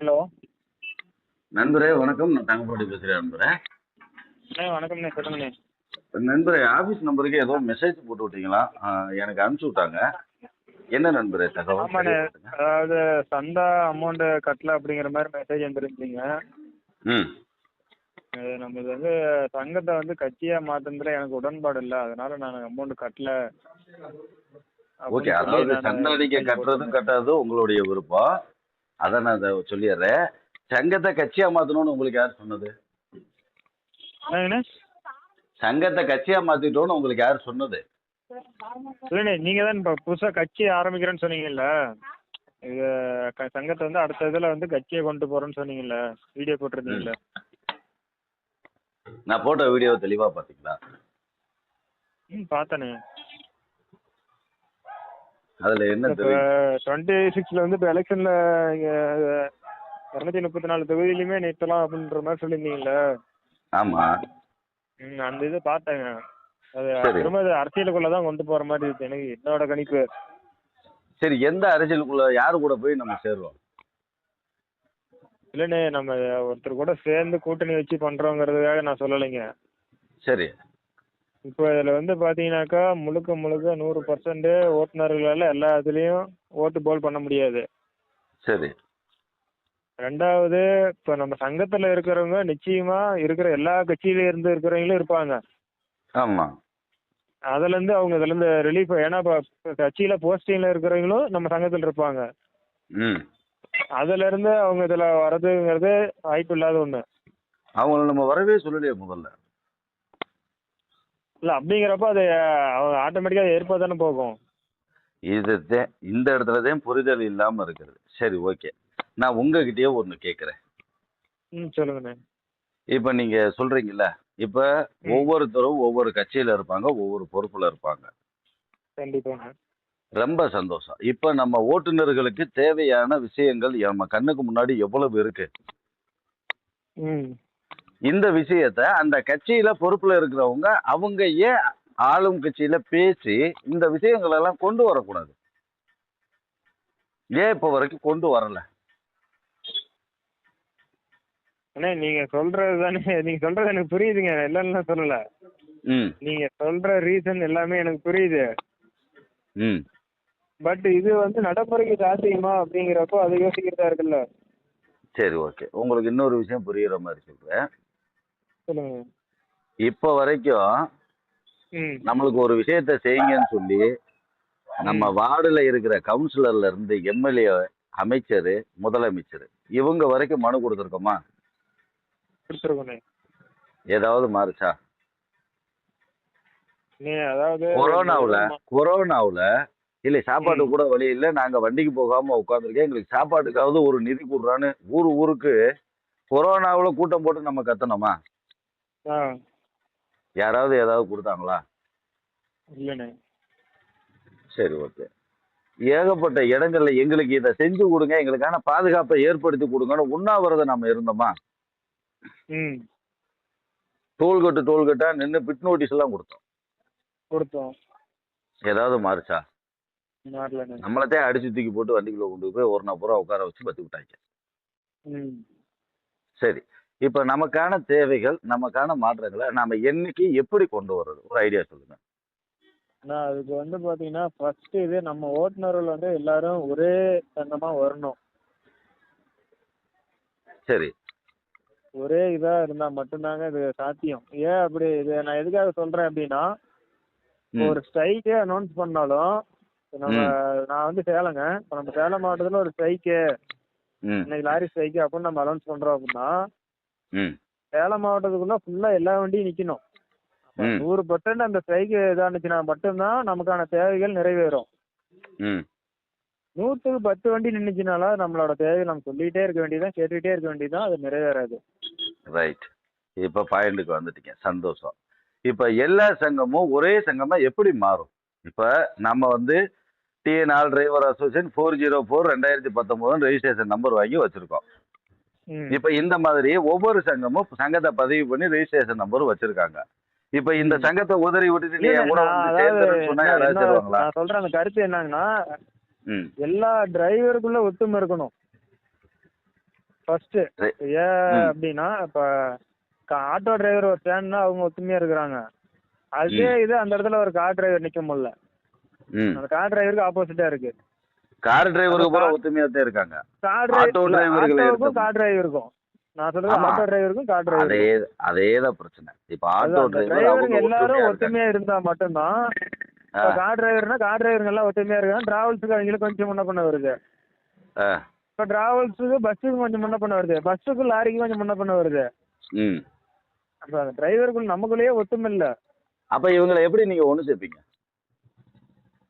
Hello. நண்பரே வணக்கம். நான் தங்கப்பாடி பேசுகிறேன் நண்பரே. வணக்கம்ண்ணே சொல்லுங்கண்ணே நண்பரே ஆஃபீஸ் நம்பருக்கு ஏதோ மெசேஜ் போட்டு விட்டீங்களா? எனக்கு அனுப்பிச்சு விட்டாங்க. என்ன நண்பரே தகவல் ஆமாண்ணே. அதாவது சந்தா அமௌண்ட் கட்டல அப்படிங்கிற மாதிரி மெசேஜ் வந்துருந்தீங்க. ம். நம்ம இது வந்து சங்கத்தை வந்து கட்சியாக மாற்றுனதுல எனக்கு உடன்பாடு இல்லை. அதனால நான் அமௌண்ட் கட்டல. ஓகே அதாவது சந்தா message கட்டுறதும். கட்டாததும் உங்களுடைய விருப்பம். அதை நான் அதை சொல்லிடுறேன். சங்கத்தை கட்சியா மாத்தணும்னு உங்களுக்கு யார் சொன்னது? சங்கத்தை கட்சியா மாத்திட்டோம்னு உங்களுக்கு யார் சொன்னது? இல்லைண்ணே நீங்கள் தான் இப்போ புதுசாக கட்சி ஆரம்பிக்கிறேன்னு சொன்னீங்கல்ல? இது சங்கத்தை வந்து அடுத்த இதில் வந்து கட்சியை கொண்டு போகிறேன்னு சொன்னீங்கல்ல? வீடியோ போட்டிருந்தீங்கல்ல? நான் போட்ட வீடியோ தெளிவா பாத்தீங்களா ம் பார்த்தேண்ணே அதுல என்ன டுவெண்ட்டி சிக்ஸில் வந்து இப்போ எலெக்ஷனில் இரநூத்தி முப்பத்தி நாலு தொகுதியிலுமே நிறுத்தலாம் அப்படின்ற மாதிரி சொல்லியிருந்தீங்கல்ல? ஆமா. அந்த இது பார்த்தேங்க. அது. திரும்ப அது அரசியலுக்குள்ள தான் கொண்டு போகிற மாதிரி இருக்கு. எனக்கு என்னோட கணிப்பு. சரி எந்த அரசியலுக்குள்ள யாரு கூட போய் நம்ம சேருவோம்? இல்லைண்ணே நம்ம ஒருத்தர் கூட சேர்ந்து கூட்டணி வச்சு பண்ணுறோங்கிறதுக்காக நான் சொல்லலைங்க. சரி. இப்போ இதில் வந்து பார்த்தீங்கன்னாக்கா முழுக்க முழுக்க நூறு பர்சன்ட் ஓட்டுநர்களால் எல்லா இதுலேயும் ஓட்டு போல் பண்ண முடியாது. சரி. ரெண்டாவது இப்போ நம்ம சங்கத்தில் இருக்கிறவங்க நிச்சயமாக இருக்கிற எல்லா கட்சியில இருந்து இருக்கிறவங்களும் இருப்பாங்க. ஆமா. அதுலேருந்து அவங்க இதுலேருந்து ரிலீஃப் ஏன்னா இப்போ கட்சியில் போஸ்டிங்கில் இருக்கிறவங்களும் நம்ம சங்கத்தில் இருப்பாங்க. ம். அதுலேருந்து அவங்க இதில் வர்றதுங்கிறது வாய்ப்பு இல்லாத ஒன்று அவங்கள நம்ம வரவே சொல்லலையே முதல்ல. இல்லை அப்படிங்கிறப்ப அது அவங்க ஆட்டோமேட்டிக்காக ஏற்பா தானே போகும். இது தே- இந்த இடத்துல தான் புரிதல் இல்லாம இருக்கிறது. சரி ஓகே. நான் உங்ககிட்டயே ஒன்று கேட்குறேன் ம் சொல்லுங்கண்ணே இப்போ நீங்க சொல்றீங்கல்ல இப்போ. ஒவ்வொருத்தரும் ஒவ்வொரு கட்சியில இருப்பாங்க ஒவ்வொரு பொறுப்புல இருப்பாங்க. கண்டிப்பாங்க ரொம்ப சந்தோஷம். இப்போ நம்ம ஓட்டுநர்களுக்கு தேவையான விஷயங்கள் நம்ம கண்ணுக்கு முன்னாடி எவ்வளவு இருக்கு? ம். இந்த விஷயத்த அந்த கட்சியில பொறுப்புல இருக்கிறவங்க அவங்க ஏன் ஆளும் கட்சியில பேசி இந்த விஷயங்கள் எல்லாம் கொண்டு வரக்கூடாது? ஏன் இப்போ வரைக்கும் கொண்டு வரல? அண்ணே நீங்கள் சொல்கிறது தானே நீங்கள் சொல்கிறது எனக்கு புரியுதுங்க. இல்லைன்னு சொல்லலை. ம். நீங்கள் சொல்கிற ரீசன் எல்லாமே எனக்கு புரியுது. பட் இது வந்து நடைமுறைக்கு சாத்தியமா அப்படிங்கிறப்போ அது யோசிக்கிறதா இருக்குல்ல? சரி ஓகே. உங்களுக்கு இன்னொரு விஷயம் புரியுற மாதிரி சொல்றேன். சொல்லுங்க. இப்போ வரைக்கும் நம்மளுக்கு ஒரு விஷயத்த செய்யுங்கன்னு சொல்லி நம்ம வார்டுல இருக்கிற கவுன்சிலர்ல இருந்து எம்எல்ஏ அமைச்சர் முதலமைச்சர் இவங்க வரைக்கும் மனு கொடுத்துருக்கோமா? ஏதாவது மாறுச்சா? கொரோனாவுல கொரோனாவுல இல்லை சாப்பாட்டு ம். கூட வழி இல்லை நாங்க வண்டிக்கு போகாம உட்காந்துருக்கேன் எங்களுக்கு சாப்பாட்டுக்காவது ஒரு நிதி கொடுறான்னு ஊர் ஊருக்கு கொரோனாவுல கூட்டம் போட்டு நம்ம கத்தணுமா? ஆ. யாராவது ஏதாவது கொடுத்தாங்களா? இல்லைண்ணே. சரி ஓகே. ஏகப்பட்ட இடங்கள்ல எங்களுக்கு இதை செஞ்சு கொடுங்க எங்களுக்கான பாதுகாப்பை ஏற்படுத்தி கொடுங்கன்னு உண்ணாவிரதம் நம்ம இருந்தோமா? ம். டோல்கட்டு டோல்கட்டா நின்று பிட் நோட்டீஸ் எல்லாம் கொடுத்தோம். கொடுத்தோம். ஏதாவது மாறுச்சா? நம்மளத்தே அடிச்சு தூக்கி போட்டு வண்டிக்குள்ள கொண்டு போய் ஒரு நாள் பூரா உட்கார வச்சு பத்தி விட்டாங்க சரி. இப்போ நமக்கான தேவைகள் நமக்கான மாற்றங்களை நாம என்னைக்கு எப்படி கொண்டு வர்றது? ஒரு ஐடியா சொல்லுங்க. நான் அதுக்கு வந்து பார்த்தீங்கன்னா ஃபர்ஸ்ட் இது நம்ம ஓட்டுநர்கள் வந்து எல்லாரும் ஒரே சங்கமாக வரணும். சரி. ஒரே இதாக இருந்தால் மட்டும்தாங்க இது சாத்தியம். ஏன் அப்படி இது நான் எதுக்காக சொல்கிறேன் அப்படின்னா ஒரு ஸ்ட்ரைக்கே அனௌன்ஸ் பண்ணாலும் நம்ம நான் வந்து சேலங்க. இப்போ நம்ம சேலம் மாவட்டத்தில் ஒரு ஸ்ட்ரைக்கு இன்னைக்கு லாரி ஸ்ட்ரைக்கு அப்படின்னு நம்ம அனௌன்ஸ் பண்ணுறோம் அப்படின்னா சேலம் மாவட்டத்துக்குள்ள ஃபுல்லாக எல்லா வண்டியும் நிற்கணும் ம், நூறு பர்சன்ட் அந்த ஸ்ட்ரைக்கு இதானுச்சுன்னா மட்டும்தான் நமக்கான தேவைகள் நிறைவேறும். நூற்றுக்கு பத்து வண்டி நின்றுச்சுனால நம்மளோட தேவைகள் நம்ம சொல்லிகிட்டே இருக்க வேண்டியதான் கேட்டுக்கிட்டே இருக்க வேண்டியதான் அது நிறைவேறாது. ரைட் இப்போ பாயிண்ட்டுக்கு வந்துட்டீங்க. சந்தோஷம். இப்போ எல்லா சங்கமும் ஒரே சங்கமா எப்படி மாறும்? இப்போ நம்ம வந்து TNR driver association four zero four ரெண்டாயிரத்தி பத்தொம்போது ரெஜிஸ்ட்ரேஷன் நம்பர் வாங்கி வச்சிருக்கோம். இப்போ இந்த மாதிரி ஒவ்வொரு சங்கமும் சங்கத்தை பதிவு பண்ணி ரெஜிஸ்ட்ரேஷன் நம்பர் வச்சிருக்காங்க. இப்போ இந்த. சங்கத்தை உதறி விட்டுட்டு நீ கூட நான் அந்த கருத்து என்னங்கன்னா ம். எல்லா டிரைவருக்குள்ள ஒத்துமை இருக்கணும். ஃபர்ஸ்ட். ஏன். அப்படின்னா இப்ப ஆட்டோ டிரைவர் ஒரு ஃபேன்னா அவங்க ஒத்துமையா இருக்கிறாங்க. அதே இது அந்த இடத்துல ஒரு கார் டிரைவர் நிக்க முடியல. அந்த கார் டிரைவருக்கு ஆப்போசிட்டா இருக்கு. கார் டிரைவருக்கு பூரா கா- ஒத்துமையா தான் இருக்காங்க. கார் ஆட்டோ எடுத்தோம். கார் டிரைவருக்கும் நான் சொல்றது. ஆட்டோ டிரைவருக்கும் கார் அதே டிரைவருக்கும் அதே தான் பிரச்சனை. இப்ப ஆட்டோ டிரைவர் எல்லாரும் ஒத்துமையா இருந்தா மட்டும்தான் கார் டிரைவர்னா கார் டிரைவருங்க எல்லாம் ஒத்துமையா இருக்காங்க. டிராவல்ஸுக்கு அவங்களுக்கு கொஞ்சம் முன்ன பண்ண வருது. இப்ப டிராவல்ஸுக்கு பஸ்ஸுக்கு கொஞ்சம் முன்ன பண்ண வருது. பஸ்ஸுக்கு லாரிக்கு கொஞ்சம் முன்ன பண்ண வருது. அப்ப டிரைவருக்குள்ள நமக்குள்ளேயே ஒத்துமை இல்ல. அப்ப இவங்களை எப்படி நீங்க ஒண்ணு சேர்ப்பீங்க?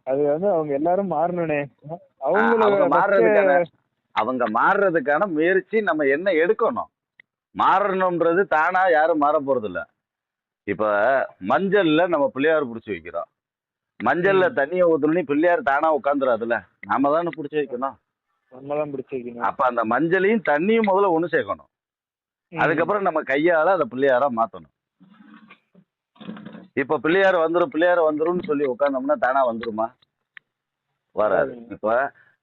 அது வந்து அவங்க எல்லாரும் மாறணுனே அவங்க மாறுறதுக்கான அவங்க மாறுறதுக்கான முயற்சி நம்ம என்ன எடுக்கணும்? மாறணும்ன்றது தானா யாரும் மாற போறது இல்ல இப்ப மஞ்சள்ல நம்ம பிள்ளையார் பிடிச்சி வைக்கிறோம். மஞ்சள்ல. தண்ணியை ஊத்தணும்னு பிள்ளையார் தானா உட்காந்துராதுல நாம தானே பிடிச்சி வைக்கணும். அப்ப அந்த மஞ்சளையும் தண்ணியும் முதல்ல ஒண்ணு சேர்க்கணும். அதுக்கப்புறம் நம்ம கையால அதை பிள்ளையாரா மாத்தணும். இப்ப பிள்ளையார் வந்துரும் பிள்ளையார் வந்துரும்னு சொல்லி உட்காந்தோம்னா தானா வந்துருமா? வராது. இப்ப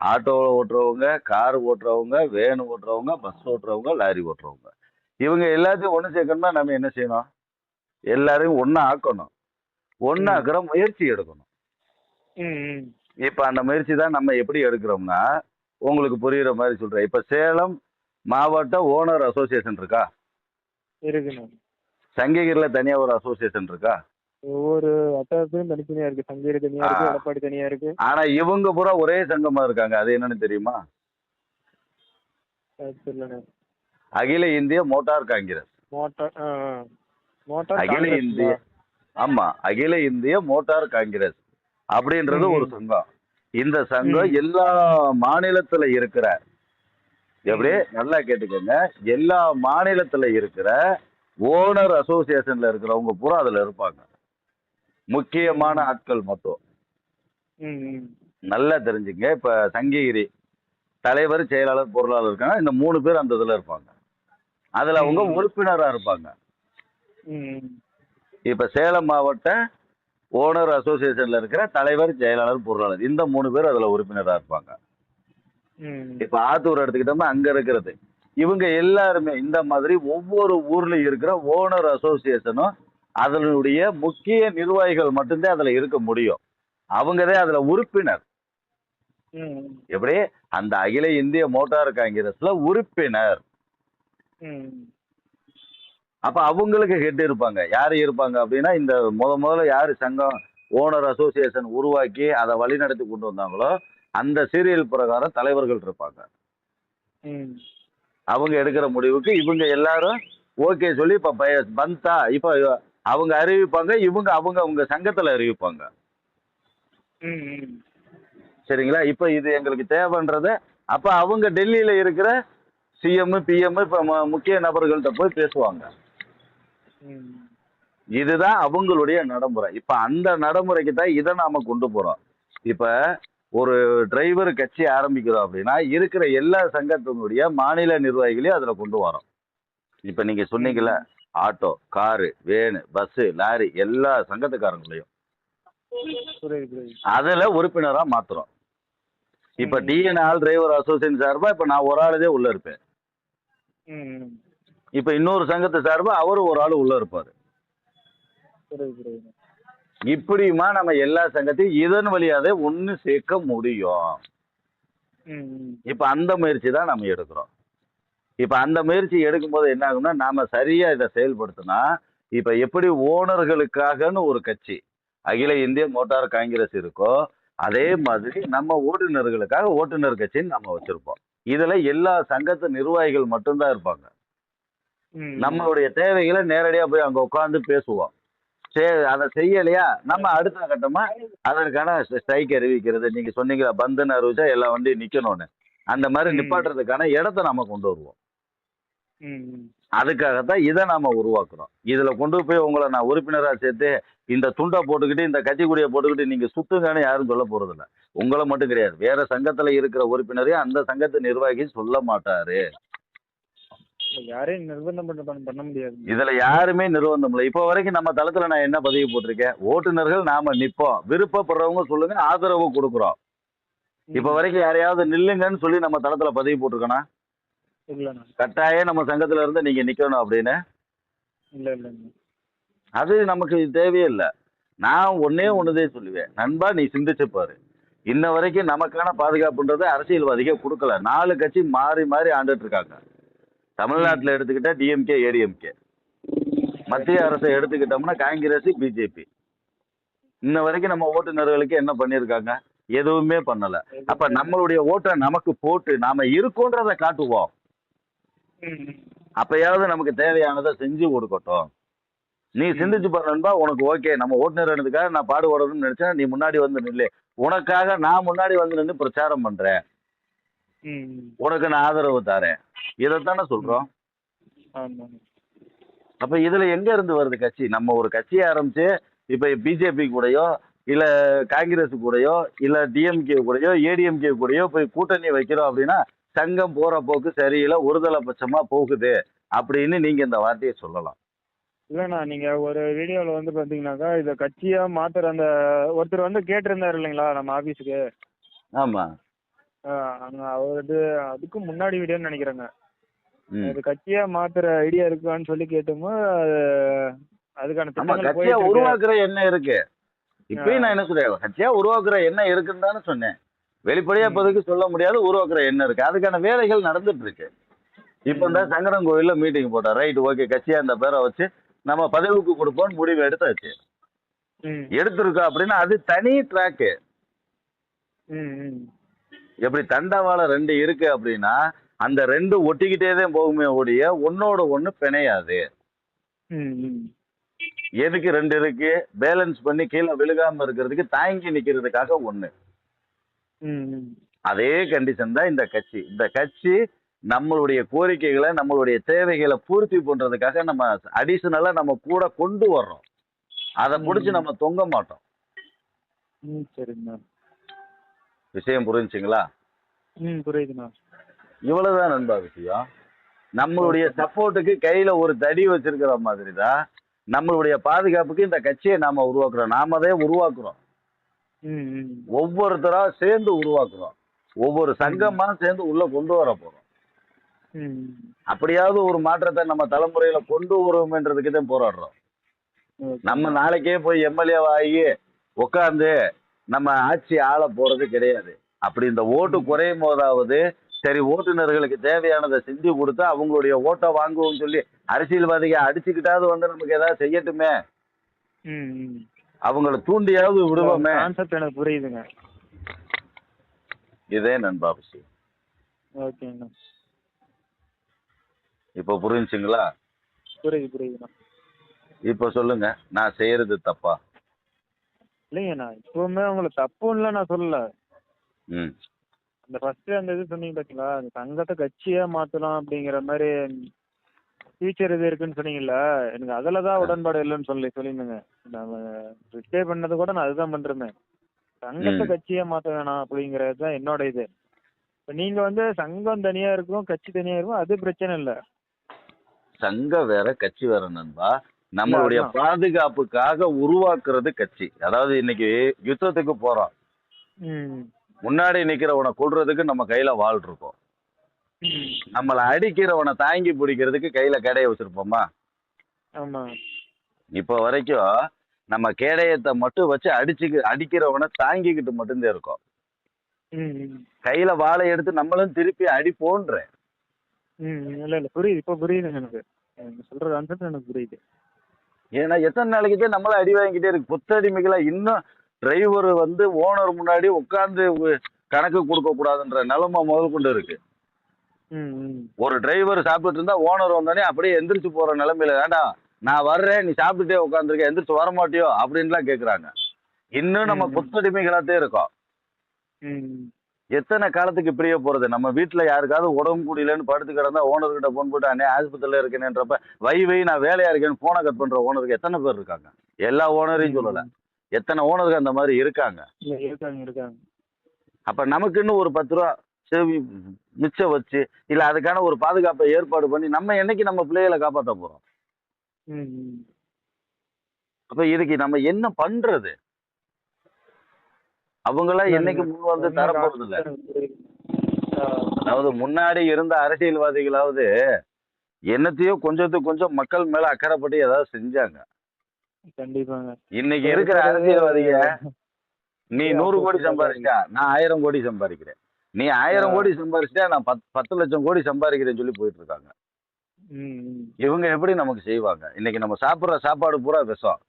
ஆட்டோ ஓட்டுறவங்க கார் ஓட்டுறவங்க வேன் ஓட்டுறவங்க பஸ் ஓட்டுறவங்க லாரி ஓட்டுறவங்க. இவங்க எல்லாத்தையும் ஒண்ணு சேர்க்கணும்னா நம்ம என்ன செய்யணும்? எல்லாரையும் ஒண்ணா ஆக்கணும். ஆக்குற முயற்சி எடுக்கணும். இப்ப அந்த முயற்சி தான் நம்ம எப்படி எடுக்கிறோம்னா உங்களுக்கு புரியுற மாதிரி சொல்றேன். இப்ப சேலம் மாவட்ட ஓனர் அசோசியேஷன் இருக்கா? இருக்குண்ணே. சங்ககிரில தனியா ஒரு அசோசியேஷன் இருக்கா? ஒவ்வொரு வட்டாரத்துக்கும் தனித்தனியா இருக்கு. சங்ககிரி தனியா இருக்கு. எடப்பாடி தனியா இருக்கு. ஆனா இவங்க பூரா ஒரே சங்கமா இருக்காங்க. அது என்னன்னு தெரியுமா? அகில இந்திய மோட்டார் காங்கிரஸ். மோட்டார் அகில? இந்திய ஆமா. அகில இந்திய மோட்டார் காங்கிரஸ் அப்படின்றது. ஒரு சங்கம். இந்த சங்கம். எல்லா மாநிலத்துல இருக்கிற எப்படி? நல்லா கேட்டுக்கோங்க. எல்லா மாநிலத்துல இருக்கிற ஓனர் அசோசியேஷன்ல இருக்கிறவங்க பூரா அதுல இருப்பாங்க. முக்கியமான ஆட்கள் மொத்தம் ம், ம். நல்லா தெரிஞ்சுங்க இப்ப சங்ககிரி தலைவர் செயலாளர் பொருளாளர் இருக்காங்க இந்த மூணு பேர் அந்த இதுல இருப்பாங்க அதுல அவங்க. உறுப்பினரா இருப்பாங்க. இப்ப சேலம் மாவட்ட ஓனர் அசோசியேஷன்ல இருக்கிற தலைவர் செயலாளர் பொருளாளர் இந்த மூணு பேர் அதுல உறுப்பினரா இருப்பாங்க. இப்ப ஆத்தூர் எடுத்துக்கிட்டோம்னா அங்க இருக்கிறது இவங்க எல்லாருமே இந்த மாதிரி ஒவ்வொரு ஊர்லயும் இருக்கிற ஓனர் அசோசியேஷனும் அதனுடைய முக்கிய நிர்வாகிகள் மட்டும்தான் அதுல இருக்க முடியும். அவங்கதான் அதுல உறுப்பினர். எப்படி? அந்த அகில இந்திய மோட்டார் காங்கிரஸ்ல உறுப்பினர். அப்ப அவங்களுக்கு ஹெட் இருப்பாங்க. யாரு இருப்பாங்க அப்படின்னா இந்த முத முதல்ல யாரு சங்கம் ஓனர் அசோசியேஷன் உருவாக்கி அதை வழிநடத்தி கொண்டு வந்தாங்களோ அந்த சீரியல் பிரகாரம் தலைவர்கள் இருப்பாங்க. அவங்க எடுக்கிற முடிவுக்கு இவங்க எல்லாரும் ஓகே சொல்லி இப்ப பந்தா இப்ப அவங்க அறிவிப்பாங்க இவங்க அவங்க அவங்க சங்கத்துல அறிவிப்பாங்க. சரிங்களா? இப்ப இது எங்களுக்கு தேவைன்றத அப்ப அவங்க டெல்லியில இருக்கிற சிஎம் பிஎம் இப்ப முக்கிய நபர்கள்ட்ட போய் பேசுவாங்க. இதுதான் அவங்களுடைய நடைமுறை. இப்ப அந்த நடைமுறைக்கு தான் இதை நாம கொண்டு போறோம். இப்ப ஒரு டிரைவர் கட்சி ஆரம்பிக்கிறோம் அப்படின்னா இருக்கிற எல்லா சங்கத்தினுடைய மாநில நிர்வாகிகளையும் அதுல கொண்டு வரோம். இப்ப நீங்க சொன்னீங்கல்ல auto car van bus lorry எல்லா சங்கத்துக்காரங்களையும். அதுல உறுப்பினரா மாத்துறோம். இப்ப ம். டிஎன்ஆல் டிரைவர் அசோசியேஷன் சார்பா இப்ப நான் ஒரு ஆளுதே உள்ள இருப்பேன். இப்ப இன்னொரு சங்கத்து சார்பா அவரு ஒரு ஆளு உள்ள இருப்பாரு. இப்படியுமா நம்ம எல்லா சங்கத்தையும் இதன் வழியாவே ஒண்ணு சேர்க்க முடியும். இப்ப அந்த முயற்சி தான் நம்ம எடுக்கிறோம். இப்ப அந்த முயற்சி எடுக்கும்போது என்ன ஆகும்னா நாம சரியா இதை செயல்படுத்தினா இப்ப எப்படி ஓனர்களுக்காகன்னு ஒரு கட்சி அகில இந்திய மோட்டார் காங்கிரஸ் இருக்கோ அதே மாதிரி நம்ம ஓட்டுநர்களுக்காக ஓட்டுநர் கட்சின்னு நம்ம வச்சிருப்போம். இதுல எல்லா சங்கத்து நிர்வாகிகள் மட்டும்தான் இருப்பாங்க. நம்மளுடைய தேவைகளை நேரடியா போய் அங்க உட்கார்ந்து பேசுவோம். சரி அதை செய்யலையா? நம்ம அடுத்த கட்டமா அதற்கான ஸ்ட்ரைக் அறிவிக்கிறது. நீங்க சொன்னீங்களா பந்துன்னு அறிவிச்சா எல்லா வண்டியும் நிக்கணும்னு. அந்த மாதிரி. நிப்பாட்டுறதுக்கான இடத்த நம்ம கொண்டு வருவோம். அதுக்காகத்தான் இதை நாம உருவாக்குறோம். இதுல கொண்டு போய் உங்களை நான் உறுப்பினரா சேர்த்து இந்த துண்டை போட்டுக்கிட்டு இந்த கட்சி கொடியை போட்டுக்கிட்டு நீங்க சுத்துங்கன்னு யாரும் சொல்ல போறதில்ல. உங்களை மட்டும் கிடையாது. வேற சங்கத்துல இருக்கிற உறுப்பினரையும் அந்த சங்கத்து நிர்வாகி சொல்ல மாட்டாரு. யாரையும் நிர்பந்தம் பண்ண முடியாது. இதுல யாருமே நிர்பந்தம் இல்லை. இப்போ வரைக்கும் நம்ம தளத்துல நான் என்ன பதிவு போட்டிருக்கேன்? ஓட்டுநர்கள் நாம நிப்போம். விருப்பப்படுறவங்க சொல்லுங்க ஆதரவு கொடுக்குறோம். இப்ப வரைக்கும் யாரையாவது நில்லுங்கன்னு சொல்லி நம்ம தளத்துல பதிவு போட்டிருக்கோனா இல்லைண்ணா கட்டாயம் நம்ம சங்கத்துல இருந்து நீங்க நிக்கணும் அப்படின்னு. இல்லை அது நமக்கு தேவையே இல்லை நான் ஒன்னே ஒண்ணுதே சொல்லுவேன். நண்பா நீ சிந்திச்சு பாரு. இன்ன வரைக்கும் நமக்கான பாதுகாப்புன்றது அரசியல்வாதிகள் கொடுக்கல. நாலு கட்சி மாறி மாறி ஆண்டுட்டு இருக்காங்க தமிழ்நாட்டில் எடுத்துக்கிட்டா டிஎம்கே ஏடிஎம்கே மத்திய அரசை எடுத்துக்கிட்டோம்னா காங்கிரஸ் பிஜேபி இன்ன வரைக்கும் நம்ம ஓட்டுநர்களுக்கு என்ன பண்ணியிருக்காங்க? எதுவுமே பண்ணல. அப்ப நம்மளுடைய ஓட்டை நமக்கு போட்டு நாம இருக்கோன்றத காட்டுவோம். அப்பயாவது நமக்கு தேவையானதை செஞ்சு கொடுக்கட்டும். நீ சிந்திச்சு பாரு உனக்கு ஓகே நம்ம ஓட்டுநர் நான் பாடுபடணும்னு நினைச்சேன். நீ முன்னாடி வந்து நில்லு. உனக்காக நான் முன்னாடி வந்து நின்று பிரச்சாரம் பண்றேன். உனக்கு நான் ஆதரவு தரேன். இதைத்தானே சொல்றோம். அப்ப இதுல எங்க இருந்து வருது கட்சி? நம்ம ஒரு கட்சியை ஆரம்பிச்சு இப்ப பிஜேபி கூடயோ இல்ல காங்கிரஸ் கூடயோ இல்ல டிஎம்கே கூடயோ ஏடிஎம்கே கூடயோ போய் கூட்டணி வைக்கிறோம் அப்படின்னா சங்கம் போற போக்கு சரியில்லை ஒருதலை பட்சமா போகுது அப்படின்னு நீங்க இந்த வார்த்தையை சொல்லலாம். இல்லைண்ணா நீங்கள் ஒரு வீடியோவில் வந்து பார்த்தீங்கன்னாக்கா இதை கட்சியாக மாற்றுற அந்த ஒருத்தர் வந்து கேட்டிருந்தார் இல்லைங்களா நம்ம ஆஃபீஸுக்கு ஆமா. அங்கே அவரது அதுக்கு முன்னாடி வீடியோன்னு நினைக்கிறேங்க. இது கட்சியாக மாற்றுற ஐடியா இருக்கான்னு சொல்லி கேட்டோமோ அது அதுக்கான திட்டங்கள் கட்சியா. உருவாக்குற எண்ணம் இருக்கு. இப்பயும் நான் என்ன சொல்றேன் கட்சியா உருவாக்குற எண்ணம் இருக்குன்னு தானே சொன்னேன். வெளிப்படையா. இப்போதைக்கு சொல்ல முடியாது உருவாக்குற எண்ணம் இருக்கு. அதுக்கான வேலைகள் நடந்துட்டு இருக்கு. இப்போ இந்த சங்கரன் கோயில்ல மீட்டிங் போட்டோம் ரைட் ஓகே கட்சியா அந்த பேரை வச்சு நம்ம பதவிக்கு கொடுப்போம்னு முடிவு எடுத்தாச்சு எடுத்திருக்கோம் அப்படின்னா அது தனி ட்ராக்கு எப்படி தண்டவாளம் ரெண்டு இருக்கு அப்படின்னா அந்த ரெண்டு ஒட்டிக்கிட்டே தான் போகுமே ஒழிய ஒன்னோட ஒண்ணு பிணையாது. எதுக்கு ரெண்டு இருக்கு? பேலன்ஸ் பண்ணி கீழே விழுகாம இருக்கிறதுக்கு தாங்கி நிக்கிறதுக்காக ஒண்ணு. அதே கண்டிஷன் தான் இந்த கட்சி. இந்த கட்சி நம்மளுடைய கோரிக்கைகளை நம்மளுடைய தேவைகளை பூர்த்தி பண்றதுக்காக நம்ம அடிஷனலா நம்ம கூட கொண்டு வர்றோம். அதை பிடிச்சி ம். நம்ம தொங்க மாட்டோம். விஷயம் புரிஞ்சுங்களா இவ்வளவுதான் நண்பா விஷயம். நம்மளுடைய சப்போர்ட்டுக்கு கையில ஒரு தடி வச்சிருக்கிற மாதிரி தான் நம்மளுடைய பாதுகாப்புக்கு இந்த கட்சியை நாம உருவாக்குறோம். நாம தான் உருவாக்குறோம். ஒவ்வொருத்தரா சேர்ந்து உருவாக்குறோம். ஒவ்வொரு சங்கமா சேர்ந்து உள்ள கொண்டு வர போறோம். அப்படியாவது ஒரு மாற்றத்தை நம்ம தலைமுறையில கொண்டு வருவோம்ன்றதுக்கு தான் போராடுறோம். நம்ம நாளைக்கே போய் எம்எல்ஏ ஆகி உட்காந்து நம்ம ஆட்சி ஆள போறது கிடையாது. அப்படி இந்த ஓட்டு குறையும் போதாவது சரி ஓட்டுநர்களுக்கு தேவையானதை செஞ்சு கொடுத்து அவங்களுடைய ஓட்டை வாங்குவோம்னு சொல்லி அரசியல்வாதிகள் அடிச்சுக்கிட்டாவது வந்து நமக்கு ஏதாவது செய்யட்டுமே? அவங்கள தூண்டியாவது விடுவோமே. கான்செப்ட் எனக்கு புரியுதுங்க. இதே நண்பா விஷயம் ஓகேங்கண்ணா இப்போ புரிஞ்சுங்களா புரியுது புரியுதுண்ணா இப்போ சொல்லுங்க நான் செய்யறது தப்பா? இல்லைங்கண்ணா இப்போவுமே உங்களை தப்புன்னு நான் சொல்லல. ம். அந்த ஃபர்ஸ்ட் அந்த இது சொன்னீங்க பார்த்தீங்களா அந்த சங்கத்தை கட்சியாக மாற்றலாம் அப்படிங்கிற மாதிரி ஃபியூச்சர் இது இருக்குன்னு சொன்னீங்கல்ல எனக்கு அதில் தான் உடன்பாடு இல்லைன்னு சொல்லி சொல்லியிருந்தேங்க. நம்ம ரிட்டே பண்ணது கூட நான் அதுதான் பண்ணிருந்தேன் சங்கத்தை ம். கட்சியாக மாற்ற வேணாம் அப்படிங்கிறது தான் என்னோட இது. இப்போ நீங்கள் வந்து சங்கம் தனியாக இருக்கும் கட்சி தனியாக இருக்கும் அது பிரச்சனை இல்லை. சங்கம் வேற கட்சி வேற நண்பா. நம்மளுடைய. பாதுகாப்புக்காக உருவாக்குறது கட்சி. அதாவது இன்னைக்கு யுத்தத்துக்கு போறோம். முன்னாடி நிக்கிறவனை கொல்றதுக்கு நம்ம கையில வாள் இருக்கும். நம்மளை அடிக்கிறவனை தாங்கி பிடிக்கிறதுக்கு கையில கேடைய வச்சிருப்போமா? இப்போ வரைக்கும் நம்ம கேடயத்தை மட்டும் வச்சு அடிச்சுக்கு அடிக்கிறவனை தாங்கிக்கிட்டு மட்டும்தான் இருக்கோம். கையில வாளை எடுத்து நம்மளும் திருப்பி அடிப்போன்ற இல்லை இல்லை புரியுது. இப்போ புரியுதுங்க எனக்கு. கான்செப்ட் எனக்கு புரியுது. ஏன்னா எத்தனை நாளைக்கு தான் நம்மள அடி வாங்கிட்டே இருக்கு. புத்தடிமைகளா இன்னும் டிரைவர் வந்து ஓனர் முன்னாடி உட்கார்ந்து கணக்கு கொடுக்க கூடாதுன்ற நிலைமை முதல் கொண்டு இருக்கு. ஒரு டிரைவர் சாப்பிட்டுட்டு இருந்தா ஓனர் வந்தோடனே அப்படியே எந்திரிச்சு போற நிலைமையில வேண்டாம் நான் வர்றேன் நீ சாப்பிட்டுட்டே உட்காந்துருக்க எந்திரிச்சு வர மாட்டியோ அப்படின்லாம் கேக்குறாங்க. இன்னும் நம்ம. புத்தடிமைகளாத்தே இருக்கோம். எத்தனை காலத்துக்கு இப்படியே போறது? நம்ம வீட்டுல யாருக்காவது உடம்பு முடியலன்னு படுத்து கிடந்தா ஓனர் கிட்ட போன் போட்டு அண்ணே ஆஸ்பத்திரியில இருக்கேன்றப்ப வை வை நான் வேலையா இருக்கேன்னு போனை கட் பண்ற ஓனருக்கு எத்தனை பேர் இருக்காங்க? எல்லா ஓனரையும் சொல்லல. எத்தனை ஓனருக்கு அந்த மாதிரி இருக்காங்க? இருக்காங்க இருக்காங்க. அப்ப நமக்குன்னு ஒரு பத்து ரூபா சேவி மிச்சம் வச்சு இல்ல அதுக்கான ஒரு பாதுகாப்பை ஏற்பாடு பண்ணி நம்ம என்னைக்கு நம்ம பிள்ளைகளை காப்பாற்ற போறோம்? அப்ப இதுக்கு நம்ம என்ன பண்றது? அவங்களாம் என்னைக்கு முன் வந்து தர போறது இல்ல அதாவது முன்னாடி இருந்த அரசியல்வாதிகளாவது என்னத்தையோ கொஞ்சத்துக்கு கொஞ்சம் மக்கள் மேல அக்கறைப்பட்டு ஏதாவது செஞ்சாங்க. கண்டிப்பாங்க. இன்னைக்கு இருக்கிற அரசியல்வாதிக நீ நூறு கோடி சம்பாதிச்சா நான் ஆயிரம் கோடி சம்பாதிக்கிறேன் நீ ஆயிரம் கோடி சம்பாதிச்சிட்டா நான் பத் பத்து லட்சம் கோடி சம்பாதிக்கிறேன்னு சொல்லி போயிட்டு இருக்காங்க. இவங்க எப்படி நமக்கு செய்வாங்க? இன்னைக்கு நம்ம சாப்பிடுற சாப்பாடு பூரா விஷம்.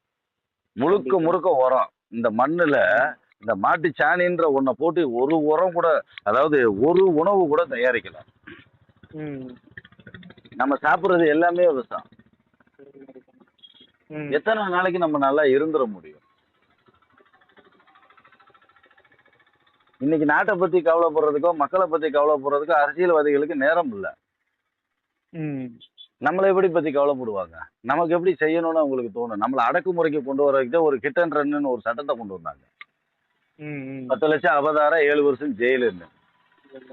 முழுக்க முழுக்க உரம். இந்த மண்ணுல இந்த மாட்டு சாணின்ற ஒன்றை போட்டு ஒரு உரம் கூட அதாவது ஒரு உணவு கூட தயாரிக்கல. ம். நம்ம சாப்பிடுறது எல்லாமே விஷம். எத்தனை நாளைக்கு நம்ம நல்லா இருந்துட முடியும்? இன்னைக்கு நாட்டை பத்தி கவலைப்படுறதுக்கோ மக்களை பத்தி கவலைப்படுறதுக்கோ அரசியல்வாதிகளுக்கு நேரம் இல்லை. நம்மளை எப்படி பத்தி கவலைப்படுவாங்க? நமக்கு எப்படி செய்யணும்னு அவங்களுக்கு தோணும். நம்மளை அடக்குமுறைக்கு கொண்டு வரக்கிட்ட ஒரு கிட் அண்ட் ரன்னு ஒரு சட்டத்தை கொண்டு வந்தாங்க. பத்து லட்சம் அபதாரம் ஏழு வருஷம் ஜெயிலுன்னு.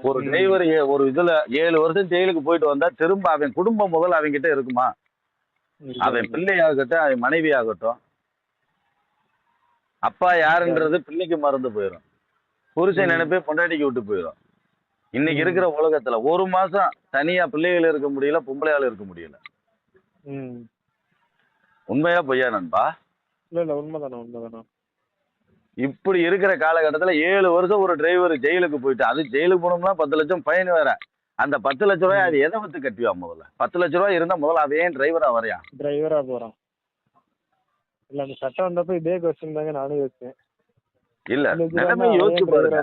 ஒரு. டிரைவர் ஒரு இதுல ஏழு வருஷம் ஜெயிலுக்கு போயிட்டு வந்தா திரும்ப அவன் குடும்பம் முதல்ல அவங்க கிட்ட இருக்குமா அவன் பிள்ளையாகட்டும் அவன் மனைவி ஆகட்டும் அப்பா யாருன்றது பிள்ளைக்கு மறந்து போயிடும் புருஷன். நினைப்பே பொண்டாட்டிக்கு விட்டு போயிடும். இன்னைக்கு. இருக்கிற உலகத்துல ஒரு மாசம் தனியா பிள்ளைகள் இருக்க முடியல பொம்பளையால இருக்க முடியல. ம். உண்மையா பொய்யா நண்பா? இல்ல இல்ல உண்மைதானே உண்மைதானே. இப்படி இருக்கிற காலகட்டத்துல ஏழு வருஷம் ஒரு டிரைவர் ஜெயிலுக்கு போயிட்டு அது ஜெயிலுக்கு போனோம்னா பத்து லட்சம் ஃபைன் வேற. அந்த பத்து லட்ச ரூபாய் அது எதை வச்சு கட்டிவா முதல்ல? பத்து லட்ச ரூபாய் இருந்தா முதல்ல அவன் ஏன் டிரைவரா வரையா? டிரைவரா போறான். இல்ல அந்த சட்டம் வந்தப்ப இதே கொஸ்டின் தாங்க நானும் யோசிச்சேன். இல்ல நிலைமை யோசிச்சு பாருங்க.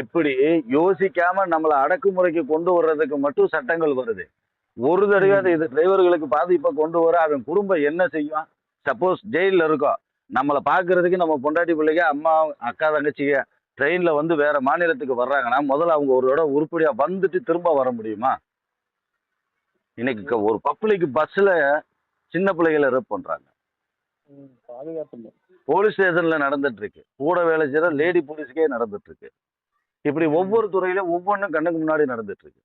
இப்படி யோசிக்காம நம்மள அடக்குமுறைக்கு கொண்டு வர்றதுக்கு மட்டும் சட்டங்கள் வருது. ஒரு தடவையாவது இது டிரைவர்களுக்கு பாதிப்பை கொண்டு வர அவன் குடும்பம் என்ன செய்யும்? சப்போஸ் ஜெயிலில் இருக்கோம் நம்மளை பார்க்கறதுக்கு நம்ம பொண்டாட்டி பிள்ளைங்க அம்மா அக்கா தங்கச்சிங்க ட்ரெயின்ல வந்து வேற மாநிலத்துக்கு வர்றாங்கன்னா முதல்ல அவங்க ஒரு இடம் உருப்படியா வந்துட்டு திரும்ப வர முடியுமா? இன்னைக்கு ஒரு பப்ளிக் பஸ்ல சின்ன பிள்ளைகளை ரேப் பண்றாங்க. பாதுகாப்பு இல்ல. போலீஸ் ஸ்டேஷன்ல நடந்துட்டு இருக்கு கூட வேலை செய்யற லேடி போலீஸுக்கே நடந்துட்டு இருக்கு இப்படி ஒவ்வொரு துறையில ஒவ்வொன்றும் கண்ணுக்கு முன்னாடி நடந்துட்டு இருக்கு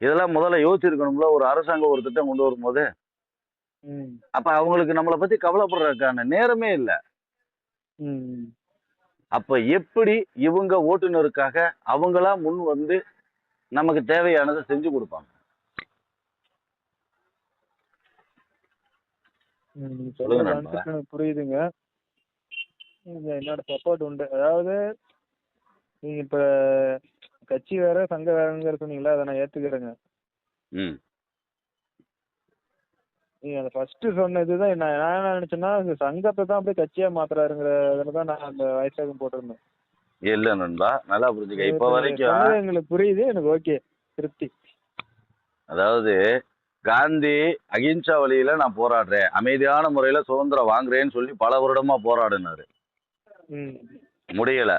இதெல்லாம் முதல்ல யோசிச்சிருக்கணும்ல. ஒரு அரசாங்கம் ஒரு திட்டம் கொண்டு வரும்போது. அப்ப அவங்களுக்கு நம்மளை பத்தி கவலைப்படுறதுக்கான நேரமே இல்லை. அப்ப எப்படி இவங்க ஓட்டுநருக்காக அவங்களா முன் வந்து நமக்கு தேவையானதை செஞ்சு கொடுப்பாங்க? ம், சொல்லுங்க எனக்கு புரியுதுங்க. என்னோட சப்போர்ட் உண்டு. அதாவது நீங்க இப்ப கட்சி வேற சங்க வேறங்கிற சொன்னீங்களா அதை நான் ஏத்துக்கிறேங்க. ம். நீங்க அந்த ஃபர்ஸ்ட் சொன்னதுதான் நான் நான் என்ன நினைச்சேன்னா சங்கத்தை தான் அப்படியே கட்சியா மாத்துறாருங்கிற இதுல தான் நான் அந்த வயசாகம் போட்டிருந்தேன். இல்ல நண்பா நல்லா புரிஞ்சுக்க. இப்ப வரைக்கும் எங்களுக்கு புரியுது எனக்கு ஓகே. திருப்தி. அதாவது காந்தி அகிம்சா வழியில நான் போராடுறேன். அமைதியான முறையில சுதந்திரம் வாங்குறேன்னு சொல்லி பல வருடமா போராடினாரு. முடியல.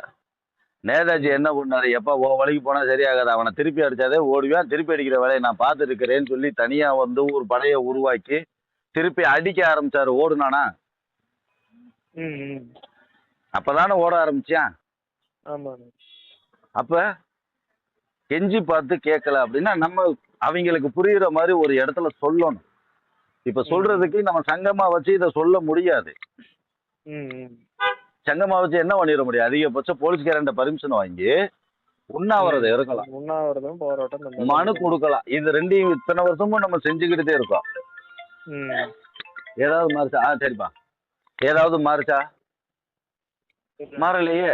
நேதாஜி என்ன பண்ணாரு? எப்ப ஓ வழிக்கு போனா சரியாகாது. அவனை திருப்பி அடிச்சாதே ஓடுவான். திருப்பி அடிக்கிற வேலையை நான் பார்த்துட்டு இருக்கிறேன்னு சொல்லி தனியா வந்து ஒரு படையை உருவாக்கி திருப்பி அடிக்க ஆரம்பிச்சாரு. ஓடுனானா? அப்பதானே ஓட ஆரம்பிச்சான். அப்ப கெஞ்சி பார்த்து கேட்கல அப்படின்னா நம்ம அவங்களுக்கு புரியுற மாதிரி ஒரு இடத்துல சொல்லணும். இப்ப சொல்றதுக்கு நம்ம சங்கமா வச்சு இதை சொல்ல முடியாது. சங்கமா வச்சு என்ன பண்ணிட முடியும்? அதிகபட்சம் போலீஸ்காரன்ட்ட பர்மிஷன் வாங்கி உண்ணாவிரதம் இருக்கலாம். உண்ணாவிரதம் போராட்டம். மனு கொடுக்கலாம். இது ரெண்டையும் இத்தனை வருஷமும் நம்ம செஞ்சுக்கிட்டே இருக்கோம். ஏதாவது மாறுச்சா? ஆ சரிப்பா. ஏதாவது மாறுச்சா? மாறலையே.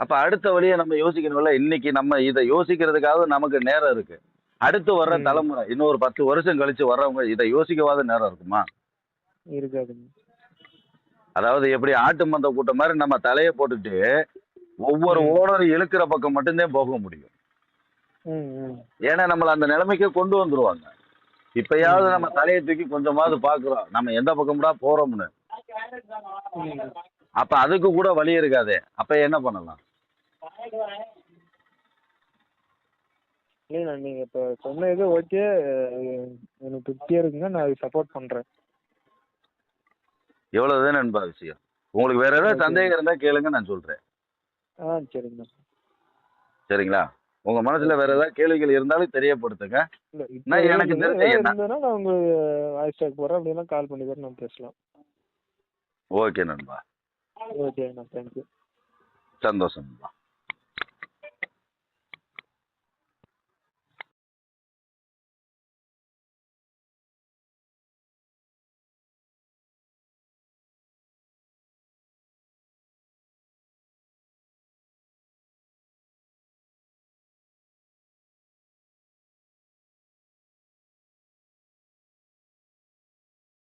அப்ப அடுத்த வழியை நம்ம யோசிக்கணும்ல. இன்னைக்கு நம்ம இதை யோசிக்கிறதுக்காக நமக்கு நேரம் இருக்கு. அடுத்து வர்ற. தலைமுறை இன்னொரு பத்து வருஷம் கழிச்சு வர்றவங்க இதை யோசிக்கவாத நேரம் இருக்குமா? இருக்காதுங்க. அதாவது எப்படி ஆட்டு மந்த கூட்டம் மாதிரி நம்ம தலையை போட்டுட்டு ஒவ்வொரு. ஓனர் இழுக்கிற பக்கம் மட்டும்தான் போக முடியும். ஏன்னா நம்மள அந்த நிலைமைக்கு கொண்டு வந்துருவாங்க. இப்பயாவது. நம்ம தலையை தூக்கி கொஞ்சமாவது பாக்குறோம் நம்ம எந்த பக்கம்டா போறோம்னு. அப்ப அதுக்கு கூட வழி இருக்காதே. அப்ப என்ன பண்ணலாம்? இல்லைண்ணா நீங்க இப்ப சொன்ன இது ஓகே எனக்கு திருப்தியா இருக்குங்க. நான் அதுக்கு சப்போர்ட் பண்றேன். இவ்வளவுதான் நண்பா விஷயம். உங்களுக்கு வேற ஏதாவது. சந்தேகம் இருந்தா கேளுங்க நான் சொல்றேன். ஆ சரிங்கண்ணா சரிங்களா? உங்க மனசுல வேற ஏதாவது கேள்விகள் இருந்தாலும் தெரியப்படுத்துங்க. நான் எனக்கு. தெரிஞ்ச என்ன- நான் உங்களுக்கு வாய்ஸ் டேக் போடுறேன். அப்படின்னா கால் பண்ணி கூட நம்ம பேசலாம். ஓகே நண்பா. ஓகேண்ணா தேங்க்யூ சந்தோஷம் நண்பா.